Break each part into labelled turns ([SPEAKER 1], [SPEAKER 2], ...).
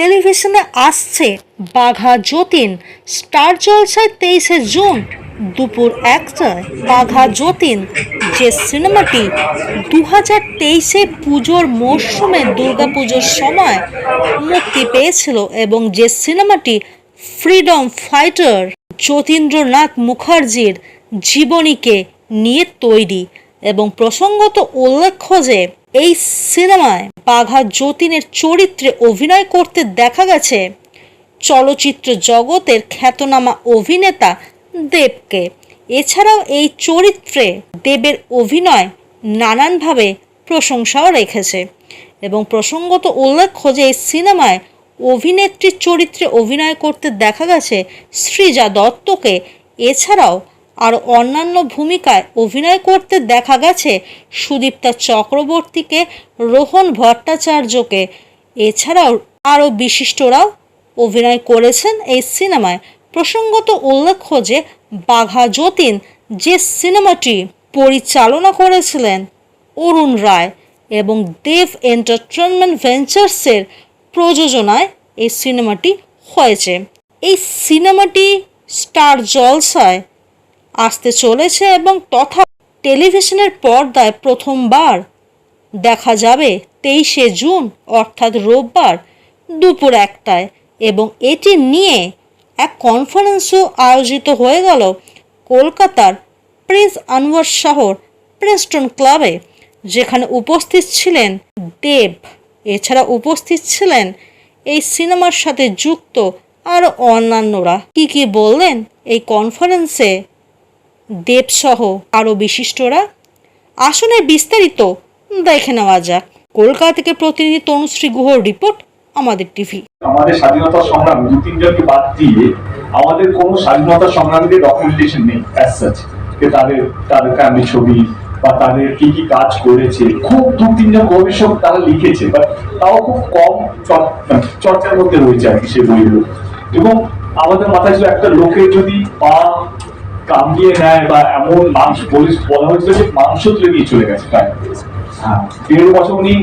[SPEAKER 1] টেলিভিশনে আসছে বাঘা যতীন। স্টার জলসায় তেইশে জুন দুপুর একটায় বাঘা যতীন, যে সিনেমাটি দু হাজার তেইশে পুজোর মরশুমে দুর্গাপুজোর সময় মুক্তি পেয়েছিল এবং যে সিনেমাটি ফ্রিডম ফাইটার, যতীন্দ্রনাথ মুখার্জির জীবনীকে নিয়ে তৈরি এবং প্রসঙ্গত উল্লেখ্য যে এই সিনেমায় বাঘা যতীনের চরিত্রে অভিনয় করতে দেখা গেছে। চলচ্চিত্র জগতের খ্যাতনামা অভিনেতা দেবকে। এছাড়াও এই চরিত্রে দেবের অভিনয় নানানভাবে প্রশংসাও রেখেছে এবং প্রসঙ্গত উল্লেখ্য যে এই সিনেমায় অভিনেত্রীর চরিত্রে অভিনয় করতে দেখা গেছে সৃজা দত্তকে। এছাড়াও আর অন্যান্য ভূমিকায় অভিনয় করতে দেখা গেছে সুদীপ্তা চক্রবর্তীকে, রোহন ভট্টাচার্যকে। এছাড়াও আরও বিশিষ্টরাও অভিনয় করেছেন এই সিনেমায়। প্রসঙ্গত উল্লেখ্য যে, বাঘা যতীন যে সিনেমাটি পরিচালনা করেছিলেন অরুণ রায় এবং দেব এন্টারটেনমেন্ট ভেঞ্চার্সের প্রযোজনায় এই সিনেমাটি হয়েছে। এই সিনেমাটি স্টার জলসায় আসতে চলেছে এবং তথা টেলিভিশনের পর্দায় প্রথমবার দেখা যাবে তেইশে জুন, অর্থাৎ রোববার, দুপুর একটায়। এবং এটি নিয়ে এক কনফারেন্সও আয়োজিত হয়ে গেল কলকাতার প্রিন্স আনোয়ার শহর প্রেস্টন ক্লাবে, যেখানে উপস্থিত ছিলেন দেব। এছাড়া উপস্থিত ছিলেন এই সিনেমার সাথে যুক্ত আরও অন্যান্যরা। কি কি বললেন এই কনফারেন্সে? দেবসহ আরও বিশিষ্টরা। আসনে বিস্তারিত দেখে নেওয়া যাক। কলকাতা থেকে প্রতিনিধি তনুশ্রী গুহর রিপোর্ট, আমাদের টিভি।
[SPEAKER 2] আমাদের স্বাধীনতা সংগ্রাম, দু তিনজনকে বাদ দিয়ে আমাদের কোনো স্বাধীনতা সংগ্রামীদের ডকুমেন্টেশন নেই অ্যাজ সাচ তাদের তাদের ফ্যামিলি ছবি বা তাদের কি কি কাজ করেছে। খুব দু তিনজন গবেষক তারা লিখেছে বাট তাও খুব কম চর- চর্চার মধ্যে রয়েছে আর কি সেই বইগুলো। এবং আমাদের মাথায় ছিল একটা লোকের যদি পা কামড়িয়ে নেয় বা এমন মাংস পুলিশ বলা হয়েছিল যে মাংস তুলে দিয়ে চলে গেছে প্রায়। হ্যাঁ। দেড় বছর উনি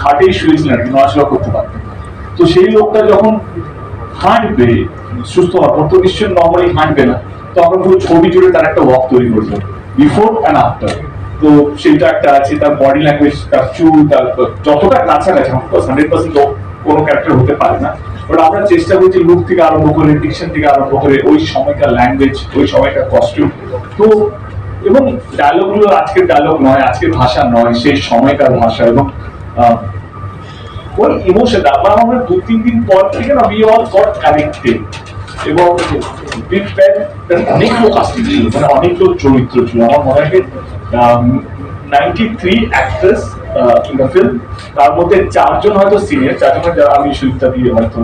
[SPEAKER 2] খাটেই শুয়েছিলেন নড়াচড়া করতে পারতেন তো সেই লোকটা যখন হাঁটবে সুস্থ হওয়ার পর তো নিশ্চয়ই নর্মালি হাঁটবে না। তখন পুরো ছবি জুড়ে তার একটা ওয়াক তৈরি করল বিফোর অ্যান্ড আফটার তো সেটা একটা আছে তার বডি ল্যাঙ্গুয়েজ তার চুল তার যতটা কাছাকাছি হান্ড্রেড পার্সেন্ট কোনো ক্যারেক্টার হতে পারে না। বাট আমরা চেষ্টা করছি লুক থেকে আরম্ভ করে ডিকশন থেকে আরম্ভ করে, ওই সময়কার ল্যাঙ্গুয়েজ ওই সময়কার কস্টিউম তো এবং ডায়লগগুলো আজকের ডায়লগ নয়, আজকের ভাষা নয়, সেই সময়কার ভাষা এবং ওই ইমোশন আবার আমরা দু, তিন দিন পর থেকে না উই অল গট কানেক্টেড এবং felt that অনেক লোক আসছিল মানে অনেক লোক চরিত্র ছিল। আমার মনে হয় ninety three actress in the film তার মধ্যে চারজন হয়তো সিনিয়র চারজন যারা আমি সুবিধা দিয়ে হয়তো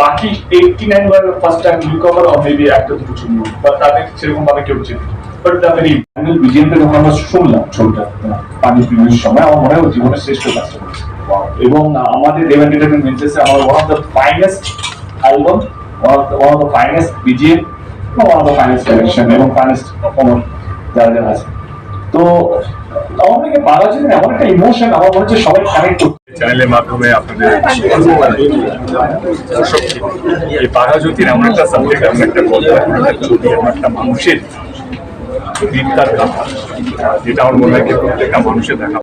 [SPEAKER 2] বাকি eighty nine bar first time new cover or maybe একটা দুটো ছবি বা তাদের সেরকম ভাবে কেউ চেনে বাট দ্য ভেরি ফাইনাল বিজেপিতে যখন আমরা শুনলাম ছবিটা পানি পিনের সময়। আমার মনে হয় জীবনের শ্রেষ্ঠ কাজটা করেছে এবং আমাদের দেব এন্টারটেনমেন্ট ভেঞ্চার্সে আমার one of the finest album one of the finest BGM one of the finest collection এবং ফাইনেস্ট পারফর্মার যারা যারা আছে। তো আমার মনে হচ্ছে
[SPEAKER 3] চ্যানেলের মাধ্যমে এমন একটা মানুষের কথা, যেটা আমার মনে হয় প্রত্যেকটা মানুষের দেখা